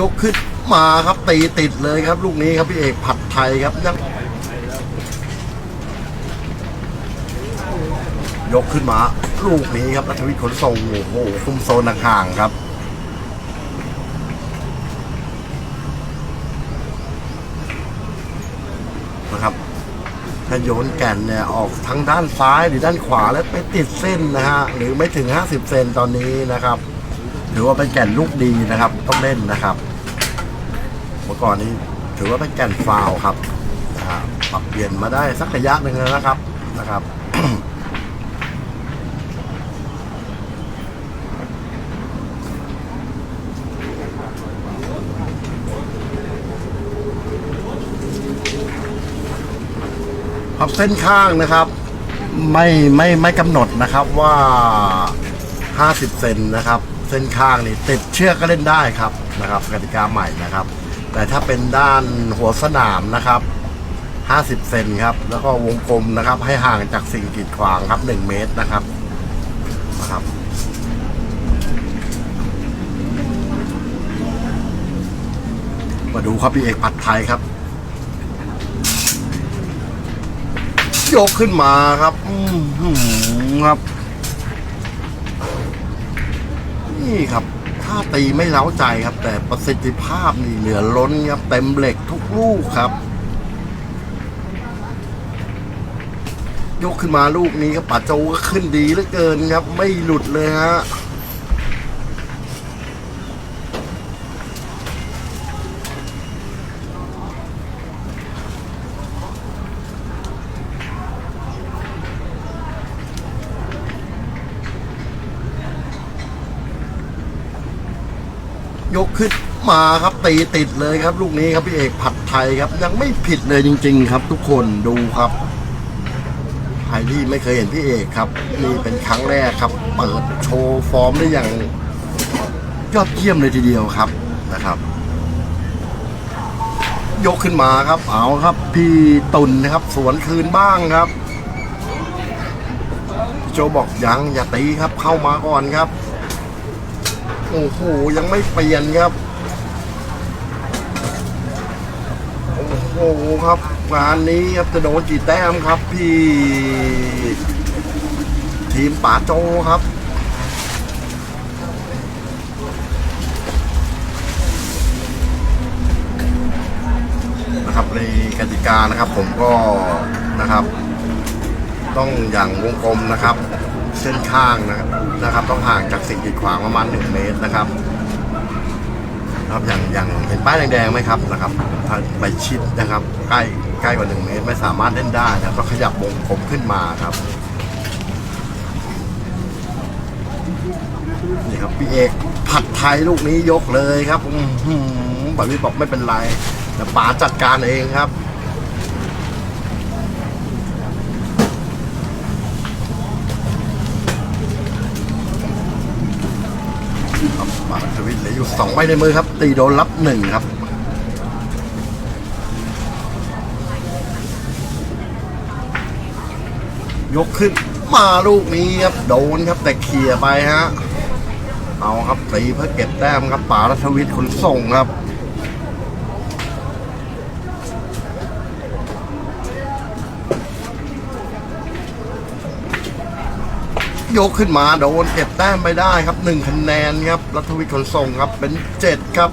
ยกขึ้นมาครับตีติดเลยครับ ลูกนี้ครับพี่เอกผัดไทยครับยังยกขึ้นมา ลูกนี้ครับรัฐวิทย์ขนส่งโอ้โหคุมโซนห่างครับนะครับถ้าโยนแก่นเนี่ยออกทางด้านซ้ายหรือด้านขวาแล้วไปติดเส้นนะฮะหรือไม่ถึง 50 เซนตอนนี้นะครับ ถือว่าเป็นแก่นลูกดีนะครับ ต้องเล่นนะครับเมื่อก่อนนี้ถือว่าเป็นแก่นฟาวครับนะฮะปรับเปลี่ยนมาได้สักระยะหนึ่งแล้วนะครับนะครับครับเส้นข้างนะครับไม่ไม่ไม่กำหนดนะครับว่า 50 เซนนะครับ เส้นข้างนี่ติดเชือกก็เล่นได้ครับนะครับกติกาใหม่นะครับ แต่ถ้าเป็นด้านหัวสนามนะครับ 50 เซนครับ แล้วก็วงกลมนะครับ ให้ห่างจากสิ่งกีดขวางครับ 1 เมตรนะครับนะครับมาดูครับพี่เอกผัดไทยครับ ยกขึ้นมาครับ อืมครับ นี่ครับถ้าตีไม่เล้าใจครับ แต่ประสิทธิภาพนี่เหลือล้นครับ เต็มเหล็กทุกลูกครับ ยกขึ้นมาลูกนี้ครับป่าโจก็ขึ้นดีเหลือเกินครับ ไม่หลุดเลยฮะ ยกขึ้นมาครับตีติดเลยครับ ลูกนี้ครับพี่เอกผัดไทยครับ ยังไม่ผิดเลยจริง ๆ ครับ ทุกคนดูครับใครที่ไม่เคยเห็นพี่เอกครับนี่เป็นครั้งแรกครับ เปิดโชว์ฟอร์มได้อย่างยอดเยี่ยมเลยทีเดียวครับนะครับ ยกขึ้นมาครับ เอาครับ พี่ตุลนะครับ สวนคืนบ้างครับ โจบอกยังอย่าตีครับเข้ามาก่อนครับ โอ้โหยังไม่เปลี่ยนครับ โอ้โหครับงานนี้ครับจะโดนกี่แต้มครับพี่ ทีมป๋าโจครับนะครับในกติกานะครับผมก็นะครับ ต้องอย่างวงกลมนะครับ เส้นข้างนะครับนะครับ ต้องห่างจากสิ่งกีดขวางประมาณ1เมตรนะครับนะครับอย่างอย่างเห็นป้ายแดงๆไหมครับนะครับถ้าไปชิดนะครับ ใกล้ใกล้กว่า1เมตร ไม่สามารถเล่นได้นะครับต้องขยับวงกลมขึ้นมาครับนี่ครับพี่เอกผัดไทยลูกนี้ยกเลยครับอื้อหือแบบนี้บอกไม่เป็นไรแต่ป๋าจัดการเองครับ ครับมาสวิตเหลืออยู่สองใบในมือครับ ตีโดนรับหนึ่งครับยกขึ้นมาลูกนี้ครับโดนครับแต่เคลียร์ไปฮะ เอาครับตีเพื่อเก็บแต้มครับป่ารัฐวิทย์คนส่งครับ ยกขึ้นมาโดนเก็บแต้มไปได้ครับหนึ่งคะแนนครับรัฐวิทย์ขนส่งครับเป็นเจ็ดครับ